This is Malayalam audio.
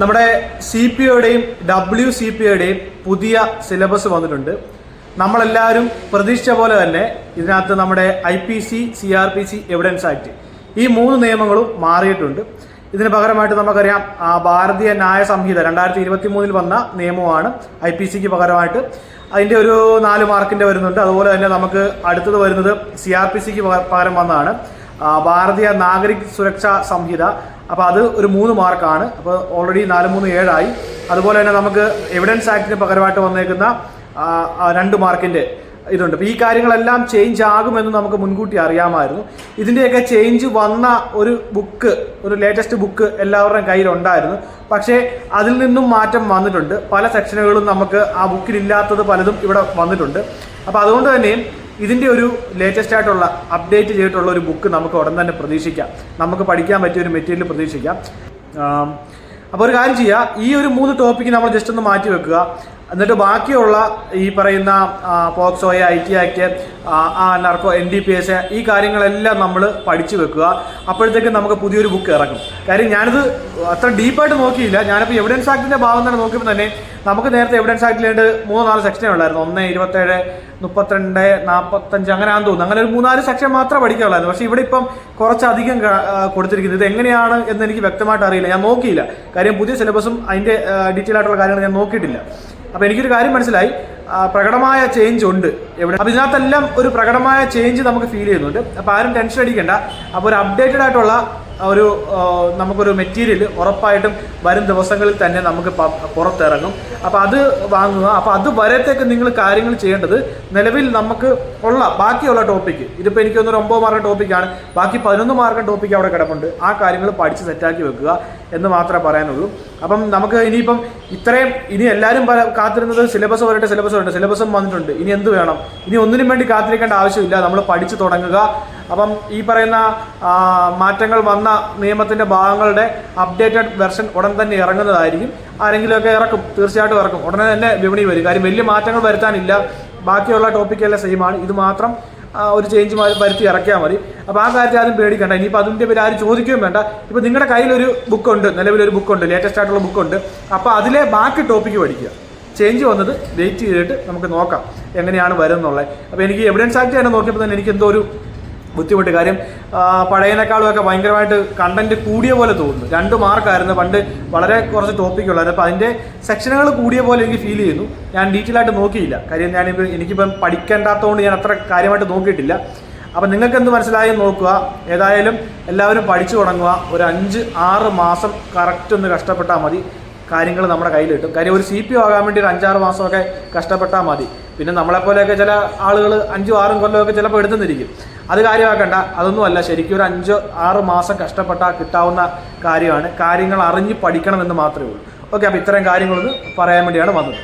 നമ്മുടെ സി പി ഒയുടെയും ഡബ്ല്യു സി പി ഒയുടെയും പുതിയ സിലബസ് വന്നിട്ടുണ്ട്. നമ്മളെല്ലാവരും പ്രതീക്ഷിച്ച പോലെ തന്നെ ഇതിനകത്ത് നമ്മുടെ I P C C R P C evidence act ഈ മൂന്ന് നിയമങ്ങളും മാറിയിട്ടുണ്ട്. ഇതിന് പകരമായിട്ട് നമുക്കറിയാം ഭാരതീയ ന്യായ സംഹിത രണ്ടായിരത്തി ഇരുപത്തി മൂന്നിൽ വന്ന നിയമമാണ് ഐ പി സിക്ക് പകരമായിട്ട്. അതിന്റെ ഒരു നാല് മാർക്കിന്റെ വരുന്നുണ്ട്. അതുപോലെ തന്നെ നമുക്ക് അടുത്തത് വരുന്നത് സി ആർ പി സിക്ക് പകരം വന്നതാണ്. ഭാരതീയ നാഗരിക് സുരക്ഷാ സംഹിത അപ്പോൾ അത് ഒരു മൂന്ന് മാർക്കാണ്. അപ്പോൾ ഓൾറെഡി നാല് മൂന്ന് ഏഴായി. അതുപോലെ തന്നെ നമുക്ക് എവിഡൻസ് ആക്ടിന് പകരമായിട്ട് വന്നേക്കുന്ന രണ്ട് മാർക്കിന്റെ ഇതുണ്ട്. അപ്പോൾ ഈ കാര്യങ്ങളെല്ലാം ചേഞ്ച് ആകുമെന്ന് നമുക്ക് മുൻകൂട്ടി അറിയാമായിരുന്നു. ഇതിന്റെയൊക്കെ ചേഞ്ച് വന്ന ഒരു ബുക്ക് ഒരു ലേറ്റസ്റ്റ് ബുക്ക് എല്ലാവരുടെയും കയ്യിലുണ്ടായിരുന്നു. പക്ഷേ അതിൽ നിന്നും മാറ്റം വന്നിട്ടുണ്ട്. പല സെക്ഷനുകളും നമുക്ക് ആ ബുക്കിലില്ലാത്തത് പലതും ഇവിടെ വന്നിട്ടുണ്ട്. അപ്പോൾ അതുകൊണ്ട് തന്നെ ഇതിന്റെ ഒരു ലേറ്റസ്റ്റ് ആയിട്ടുള്ള അപ്ഡേറ്റ് ചെയ്തിട്ടുള്ള ഒരു ബുക്ക് നമുക്ക് ഉടൻ തന്നെ പ്രതീക്ഷിക്കാം. നമുക്ക് പഠിക്കാൻ പറ്റിയ ഒരു മെറ്റീരിയൽ പ്രതീക്ഷിക്കാം. അപ്പോൾ ഒരു കാര്യം ചെയ്യുക ഈ ഒരു മൂന്ന് ടോപ്പിക്ക് നമ്മൾ ജസ്റ്റ് ഒന്ന് മാറ്റി വെക്കുക. എന്നിട്ട് ബാക്കിയുള്ള ഈ പറയുന്ന പോക്സോയെ ഐ ടി ആക്ട് ആ narco N D P S ഈ കാര്യങ്ങളെല്ലാം നമ്മൾ പഠിച്ചു വെക്കുക. അപ്പോഴത്തേക്കും നമുക്ക് പുതിയൊരു ബുക്ക് ഇറങ്ങും. കാര്യം ഞാനിത് അത്ര ഡീപ്പായിട്ട് നോക്കിയില്ല. ഞാനിപ്പോൾ എവിഡൻസ് ആക്ടിന്റെ ഭാഗം തന്നെ നോക്കിയപ്പോൾ തന്നെ നമുക്ക് നേരത്തെ എവിഡൻസ് ആക്ടിലായിട്ട് മൂന്നോ നാല് സെക്ഷനേ ഉള്ളായിരുന്നു ഒന്ന് ഇരുപത്തേഴ് മുപ്പത്തിരണ്ട് നാൽപ്പത്തഞ്ച് അങ്ങനെ ആണെന്ന് തോന്നുന്നു. അങ്ങനെ ഒരു മൂന്നാൽ സെക്ഷൻ മാത്രമേ പഠിക്കാനുള്ളായിരുന്നു. പക്ഷേ ഇവിടെ ഇപ്പം കുറച്ചധികം കൊടുത്തിരിക്കുന്നത് ഇത് എങ്ങനെയാണ് എന്ന് എനിക്ക് വ്യക്തമായിട്ട് അറിയില്ല. ഞാൻ നോക്കിയില്ല. കാര്യം പുതിയ സിലബസും അതിന്റെ ഡീറ്റെയിൽ ആയിട്ടുള്ള കാര്യങ്ങൾ ഞാൻ നോക്കിയിട്ടില്ല. അപ്പോൾ എനിക്കൊരു കാര്യം മനസ്സിലായി. പ്രകടമായ ചേഞ്ച് ഉണ്ട് എവിടെ? അപ്പോൾ ഇതിനകത്തെല്ലാം ഒരു പ്രകടമായ ചേഞ്ച് നമുക്ക് ഫീൽ ചെയ്യുന്നുണ്ട്. അപ്പോൾ ആരും ടെൻഷൻ അടിക്കേണ്ട. അപ്പോൾ ഒരു അപ്ഡേറ്റഡ് ആയിട്ടുള്ള ഒരു നമുക്കൊരു മെറ്റീരിയൽ ഉറപ്പായിട്ടും വരും ദിവസങ്ങളിൽ തന്നെ നമുക്ക് പുറത്തിറങ്ങും. അപ്പോൾ അത് വാങ്ങുക. അപ്പോൾ അത് വരത്തേക്ക് നിങ്ങൾ കാര്യങ്ങൾ ചെയ്യേണ്ടത് നിലവിൽ നമുക്ക് ഉള്ള ബാക്കിയുള്ള ടോപ്പിക്ക് ഇതിപ്പോൾ എനിക്ക് തോന്നുന്നു ഒരു ഒമ്പത് മാർക്ക് ടോപ്പിക്കാണ് ബാക്കി പതിനൊന്ന് മാർക്ക് ടോപ്പിക്ക് അവിടെ കിടപ്പുണ്ട്. ആ കാര്യങ്ങൾ പഠിച്ച് സെറ്റാക്കി വെക്കുക എന്ന് മാത്രമേ പറയാനുള്ളൂ. അപ്പം നമുക്ക് ഇനിയിപ്പം ഇത്രയും ഇനി എല്ലാവരും കാത്തിരുന്നത് സിലബസ് വരട്ടെ സിലബസ് വരട്ടെ. സിലബസും വന്നിട്ടുണ്ട്. ഇനി എന്ത് വേണം? ഇനി ഒന്നിനും വേണ്ടി കാത്തിരിക്കേണ്ട ആവശ്യമില്ല. നമ്മൾ പഠിച്ചു തുടങ്ങുക. അപ്പം ഈ പറയുന്ന മാറ്റങ്ങൾ വന്ന നിയമത്തിന്റെ ഭാഗങ്ങളുടെ അപ്ഡേറ്റഡ് വെർഷൻ ഉടൻ തന്നെ ഇറങ്ങുന്നതായിരിക്കും. ആരെങ്കിലുമൊക്കെ ഇറക്കും തീർച്ചയായിട്ടും ഇറക്കും. ഉടനെ തന്നെ വിപണി വരും. കാര്യം വലിയ മാറ്റങ്ങൾ വരുത്താനില്ല. ബാക്കിയുള്ള ടോപ്പിക്കെല്ലാം സെയിം ആണ്. ഇത് മാത്രം ഒരു ചേഞ്ച് വരുത്തി ഇറക്കിയാൽ മതി. അപ്പോൾ ആ കാര്യത്തിൽ ആരും പേടിക്കണ്ട. ഇനിയിപ്പോൾ അതിന്റെ പേര് ആരും ചോദിക്കുകയും വേണ്ട. ഇപ്പോൾ നിങ്ങളുടെ കയ്യിലൊരു ബുക്കുണ്ട് നിലവിലൊരു ബുക്കുണ്ട് ലേറ്റസ്റ്റ് ആയിട്ടുള്ള ബുക്കുണ്ട് അപ്പോൾ അതിലെ ബാക്കി ടോപ്പിക്ക് പഠിക്കുക. ചേഞ്ച് വന്നത് വെയിറ്റ് ചെയ്തിട്ട് നമുക്ക് നോക്കാം. എങ്ങനെയാണ് വരുന്നുള്ളത് അപ്പോൾ എനിക്ക് എവിഡൻസ് ആക്ട് തന്നെ നോക്കിയപ്പോൾ തന്നെ എനിക്ക് എന്തോ ഒരു ബുദ്ധിമുട്ട്. കാര്യം പഴയതിനേക്കാളും ഒക്കെ ഭയങ്കരമായിട്ട് കണ്ടന്റ് കൂടിയ പോലെ തോന്നുന്നു. രണ്ട് മാർക്കായിരുന്നു. പണ്ട് വളരെ കുറച്ച് ടോപ്പിക് ഉള്ളത് അപ്പോൾ അതിന്റെ സെക്ഷനുകൾ കൂടിയ പോലെ എനിക്ക് ഫീൽ ചെയ്യുന്നു. ഞാൻ ഡീറ്റെയിൽ ആയിട്ട് നോക്കിയില്ല. കാര്യം ഞാനിപ്പോൾ എനിക്കിപ്പം പഠിക്കേണ്ടാത്തതുകൊണ്ട് ഞാൻ അത്ര കാര്യമായിട്ട് നോക്കിയിട്ടില്ല. അപ്പം നിങ്ങൾക്ക് എന്ത് മനസ്സിലായെന്ന് നോക്കുക. ഏതായാലും എല്ലാവരും പഠിച്ചു തുടങ്ങുക. ഒരു അഞ്ച് ആറ് മാസം കറക്റ്റ് ഒന്ന് കഷ്ടപ്പെട്ടാൽ മതി. കാര്യങ്ങൾ നമ്മുടെ കയ്യിൽ കിട്ടും കാര്യം ഒരു സി പി ആകാൻ വേണ്ടി ഒരു അഞ്ചാറ് മാസമൊക്കെ കഷ്ടപ്പെട്ടാൽ മതി. പിന്നെ നമ്മളെപ്പോലെയൊക്കെ ചില ആളുകൾ അഞ്ചും ആറും കൊല്ലമൊക്കെ ചിലപ്പോൾ എടുത്തുനിന്നിരിക്കും. അത് കാര്യമാക്കണ്ട. അതൊന്നുമല്ല ശരിക്കും ഒരു അഞ്ച് ആറ് മാസം കഷ്ടപ്പെട്ടാൽ കിട്ടാവുന്ന കാര്യമാണ്. കാര്യങ്ങൾ അറിഞ്ഞ് പഠിക്കണമെന്ന് മാത്രമേ ഉള്ളൂ. ഓക്കെ അപ്പോൾ ഇത്തരം കാര്യങ്ങളൊന്ന് പറയാൻ വേണ്ടിയാണ് വന്നത്.